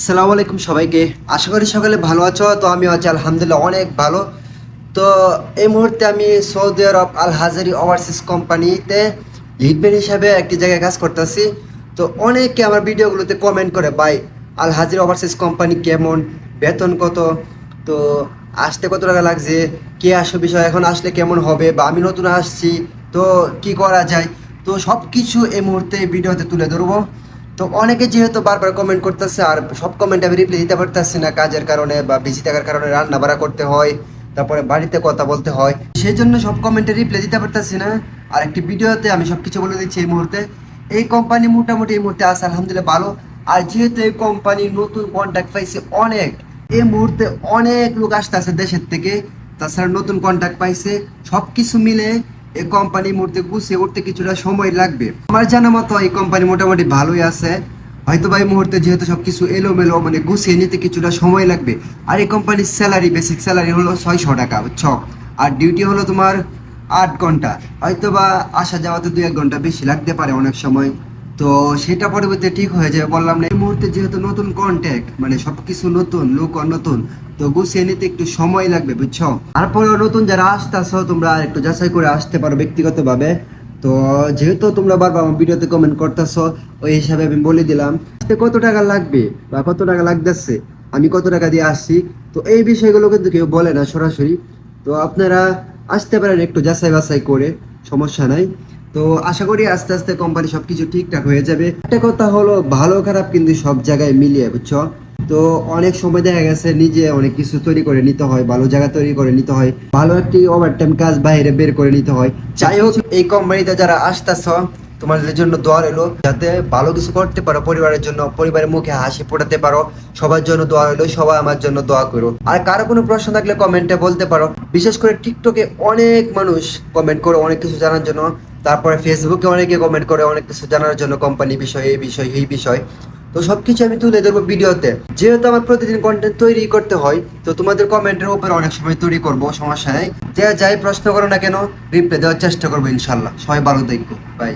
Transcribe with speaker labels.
Speaker 1: সালাম আলাইকুম সবাইকে। আশা করি সকালে ভালো আছো, তো আমি আছি আলহামদুলিল্লাহ অনেক ভালো। তো এই মুহূর্তে আমি Saudi Arab Al Hajari overseas কোম্পানিতে লিডম্যান হিসাবে একটি জায়গায় কাজ করতেছি। তো অনেকে আমার ভিডিওগুলোতে কমেন্ট করে, ভাই আল হাজারি ওভারসিজ কোম্পানি কেমন? বেতন কত? তো আসতে কত টাকা লাগছে? কে আসো বিষয়? এখন আসলে কেমন হবে? বা আমি নতুন আসছি, তো কি করা যায়? তো সব কিছু এই মুহূর্তে ভিডিওতে তুলে ধরবো। তো অনেকে যেহেতু বারবার কমেন্ট করতেছে আর সব কমেন্ট আমি রিপ্লাই দিতে পারতেছি না কাজের কারণে বা বিজি থাকার কারণে রান্না বাড়া করতে হয়, তারপরে বাড়িতে কথা বলতে হয় সেই জন্য সব কমেন্টে রিপ্লাই দিতে পারতেছি না। আর একটি ভিডিওতে আমি সব কিছু বলে দিচ্ছি এই মুহূর্তে। এই কোম্পানি মোটামুটি এই মুহূর্তে আছে, আলহামদুলিল্লাহ ভালো। আর যেহেতু এই কোম্পানি নতুন কন্ট্যাক্ট পাইছে অনেক, এই মুহূর্তে অনেক লোক আসতেছে দেশের থেকে। তাছাড়া নতুন কন্ট্যাক্ট পাইছে সব কিছু মিলে এই কোম্পানি মুহূর্তে গুছিয়ে উঠতে কিছুটা সময় লাগবে। আমার জানা মতো এই কোম্পানি মোটামুটি ভালোই আছে। হয়তো বা এই মুহূর্তে যেহেতু সবকিছু এলোমেলো মানে গুছিয়ে নিতে কিছুটা সময় লাগবে। আর এই কোম্পানির স্যালারি বেসিক স্যালারি হলো ছয়শো টাকা, বুঝছ? আর ডিউটি হলো তোমার আট ঘণ্টা। হয়তো বা আসা যাওয়াতে দু এক ঘণ্টা বেশি লাগতে পারে অনেক সময়। তো সেটা পরবর্তী ঠিক হয়ে যাবে। বললাম না, এই মুহূর্তে যেহেতু নতুন কন্ট্যাক্ট মানে সবকিছু নতুন লোক নতুন, তো গুছিয়ে নিতে একটু সময় লাগবে, বুঝছ? তারপরেও নতুন যারা আসতেছো, তোমরা একটু যাচাই করে আসতে পারো ব্যক্তিগতভাবে। তো যেহেতু তোমরা বারবার আমার ভিডিওতে কমেন্ট করতেছো, ওই হিসাবে আমি বলে দিলাম কত টাকা লাগবে বা কত টাকা লাগতেছে, আমি কত টাকা দিয়ে আসছি, তো এই বিষয়গুলো কিন্তু কেউ বলে না সরাসরি। তো আপনারা আসতে পারেন একটু যাচাই বাছাই করে, সমস্যা নাই। তো আশা করি আস্তে আস্তে কোম্পানি সবকিছু ঠিকঠাক হয়ে যাবে। একটা কথা হলো, ভালো খারাপ কিন্তু সব জায়গায় মিলিয়ে, বুঝছ? তো অনেক সময় দেখা গেছে, নিজে অনেক কিছু তৈরি করে নিতে হয়, ভালো জায়গা তৈরি করে নিতে হয়, ভালো একটি ওভারটাইম কাজ বাইরে বের করে নিতে হয়। যাই হোক, এই কোম্পানিতে যারা আসতেছ তোমাদের জন্য দোয়া রইল, যাতে ভালো কিছু করতে পারো পরিবারের জন্য, পরিবারের মুখে হাসি ফোটাতে পারো, সবার জন্য দোয়া রইল, সবাই আমার জন্য দোয়া করো। আর কারও কোনো প্রশ্ন থাকলে কমেন্টে বলতে পারো। বিশেষ করে টিকটকে অনেক মানুষ কমেন্ট করে অনেক কিছু জানার জন্য, তারপরে ফেসবুকে অনেকে কমেন্ট করে অনেক কিছু জানার জন্য কোম্পানি বিষয়, এই বিষয় এই বিষয়। তো সবকিছু আমি তুলে ধরবো ভিডিওতে। যেহেতু আমার প্রতিদিন কন্টেন্ট তৈরি করতে হয়, তো তোমাদের কমেন্টের উপরে অনেক সময় তৈরি করব, সমস্যা নেই। যে যাই প্রশ্ন করো না কেন রিপ্লাই দেওয়ার চেষ্টা করব ইনশাল্লাহ। সবাই ভালো দেখব বাই